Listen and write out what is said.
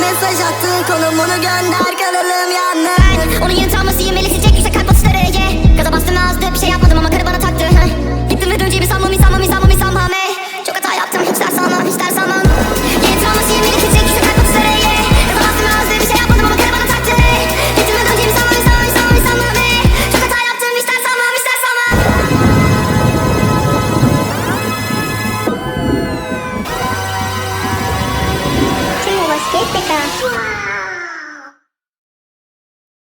mesaj attı konumunu gönder kalalım yalnız 这个